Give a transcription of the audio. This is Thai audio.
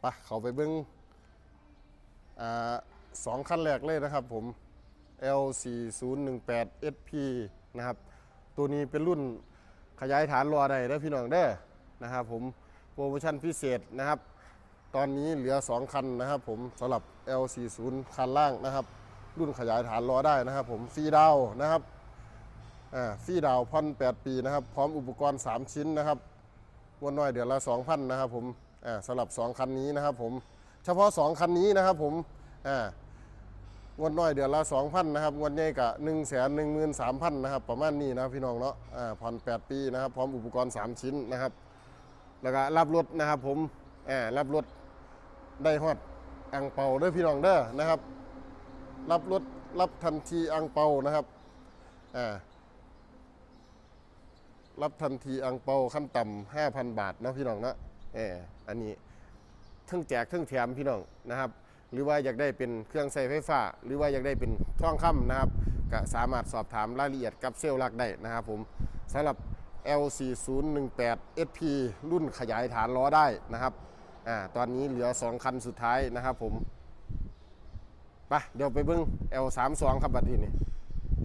ไปะเขาไปเบิ้งอ่าสองคันแรกเลยนะครับผม L4018 SP นะครับ ตัวนี้เป็นรุ่นขยายฐานรอได้เด้พี่น้องเด้นะครับผมโปรโมชั่นพิเศษนะครับ ตอนนี้เหลือ 2 คันนะครับผมสำหรับ L40 คันล่างนะครับ รุ่นขยายฐานรอได้นะครับผมฟรีดาวนะครับอ่าฟรีดาวพันแปีนะครับ พร้อมอุปกรณ์ 3 ชิ้นนะครับวดน้อยเดือนละ 2,000 นะครับผม สำหรับ 2 คันนี้นะครับผม เฉพาะ 2 คันนี้นะครับผมงวดน้อยเดือนละ 2,000นะครับงวดใหญ่กะ1 1 3 0 0 0นะครับประมาณนี้นะพี่น้องเนาะผ่อน8ปีนะครับพร้อมอุปกรณ์ 3 ชิ้นนะครับแล้วก็รับรถนะครับผมรับรถได้ฮอดอังเปาเด้อพี่น้องเด้อนะครับ รับรถรับทันทีอังเปานะครับรับทันทีอังเปาขั้นต่ำห้าพันบาทนะพี่น้องเนาะ เอออันนี้ทั้งแจกทั้งแถมพี่น้องนะครับ หรือว่าอยากได้เป็นเครื่องใช้ไฟฟ้า หรือว่าอยากได้เป็นท่องคำนะครับก็สามารถสอบถามรายละเอียดกับเซลล์ลักได้นะครับผมสำหรับ L4018 SP รุ่นขยายฐานล้อได้นะครับอ่าตอนนี้เหลือ 2 คันสุดท้ายนะครับผมไปเดี๋ยวไปเบิ้ง L32 ครับบัดนี้นี่